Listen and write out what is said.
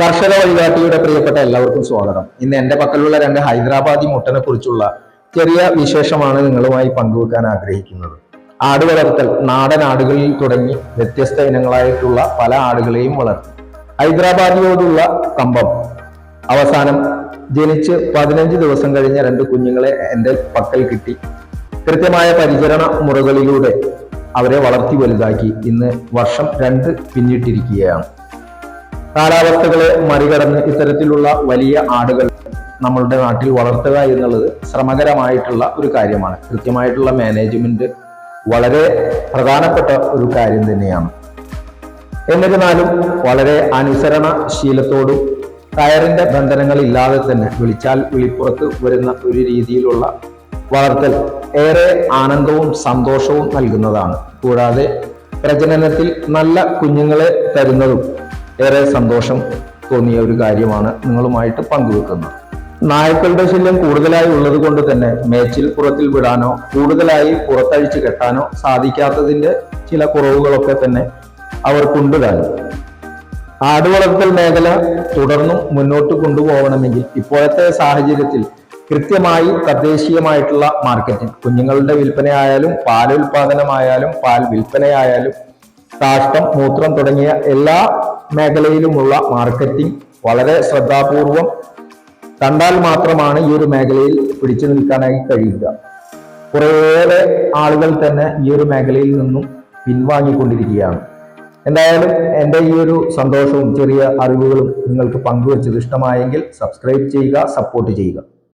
കർഷക വഴികാട്ടിയുടെ പ്രിയപ്പെട്ട എല്ലാവർക്കും സ്വാഗതം. ഇന്ന് എന്റെ പക്കലുള്ള രണ്ട് ഹൈദരാബാദി മുട്ടനെ കുറിച്ചുള്ള ചെറിയ വിശേഷമാണ് നിങ്ങളുമായി പങ്കുവെക്കാൻ ആഗ്രഹിക്കുന്നത്. ആട് വളർത്തൽ നാടൻ ആടുകളിൽ തുടങ്ങി വ്യത്യസ്ത ഇനങ്ങളായിട്ടുള്ള പല ആടുകളെയും വളർത്തി. ഹൈദരാബാദിയോടുള്ള കമ്പം. അവസാനം ജനിച്ച് പതിനഞ്ച് ദിവസം കഴിഞ്ഞ രണ്ട് കുഞ്ഞുങ്ങളെ എന്റെ പക്കൽ കിട്ടി. കൃത്യമായ പരിചരണ മുറകളിലൂടെ അവരെ വളർത്തി വലുതാക്കി. ഇന്ന് വർഷം രണ്ട് പിന്നിട്ടിരിക്കുകയാണ്. കാലാവസ്ഥകളെ മറികടന്ന് ഇത്തരത്തിലുള്ള വലിയ ആടുകൾ നമ്മളുടെ നാട്ടിൽ വളർത്തുക എന്നുള്ളത് ശ്രമകരമായിട്ടുള്ള ഒരു കാര്യമാണ്. കൃത്യമായിട്ടുള്ള മാനേജ്മെന്റ് വളരെ പ്രധാനപ്പെട്ട ഒരു കാര്യം തന്നെയാണ്. എന്നിരുന്നാലും വളരെ അനുസരണ ശീലത്തോടും കയറിന്റെ ബന്ധനങ്ങൾ ഇല്ലാതെ തന്നെ വിളിച്ചാൽ വിളിപ്പുറത്ത് വരുന്ന ഒരു രീതിയിലുള്ള വളർത്തൽ ഏറെ ആനന്ദവും സന്തോഷവും നൽകുന്നതാണ്. കൂടാതെ പ്രജനനത്തിൽ നല്ല കുഞ്ഞുങ്ങളെ തരുന്നതും ഏറെ സന്തോഷം തോന്നിയ ഒരു കാര്യമാണ് നിങ്ങളുമായിട്ട് പങ്കുവെക്കുന്നത്. നായ്ക്കളുടെ ശല്യം കൂടുതലായി ഉള്ളത് കൊണ്ട് തന്നെ മേച്ചിൽ പുറത്തിൽ വിടാനോ കൂടുതലായി പുറത്തഴിച്ച് കെട്ടാനോ സാധിക്കാത്തതിന്റെ ചില കുറവുകളൊക്കെ തന്നെ അവർക്കുണ്ട് താനും ആട് മേഖല തുടർന്നും മുന്നോട്ട് കൊണ്ടുപോകണമെങ്കിൽ ഇപ്പോഴത്തെ സാഹചര്യത്തിൽ കൃത്യമായി തദ്ദേശീയമായിട്ടുള്ള മാർക്കറ്റിംഗ് കുഞ്ഞുങ്ങളുടെ വിൽപ്പനയായാലും പാൽ ഉൽപാദനമായാലും പാൽ വിൽപ്പനയായാലും കാഷ്ടം മൂത്രം തുടങ്ങിയ എല്ലാ മേഖലയിലുമുള്ള മാർക്കറ്റിംഗ് വളരെ ശ്രദ്ധാപൂർവം കണ്ടാൽ മാത്രമാണ് ഈ ഒരു മേഖലയിൽ പിടിച്ചു നിൽക്കാനായി കഴിയുക. കുറേയേറെ ആളുകൾ തന്നെ ഈ ഒരു മേഖലയിൽ നിന്നും പിൻവാങ്ങിക്കൊണ്ടിരിക്കുകയാണ്. എന്തായാലും എന്റെ ഈ ഒരു സന്തോഷവും ചെറിയ അറിവുകളും നിങ്ങൾക്ക് പങ്കുവച്ചത് ഇഷ്ടമായെങ്കിൽ സബ്സ്ക്രൈബ് ചെയ്യുക സപ്പോർട്ട് ചെയ്യുക.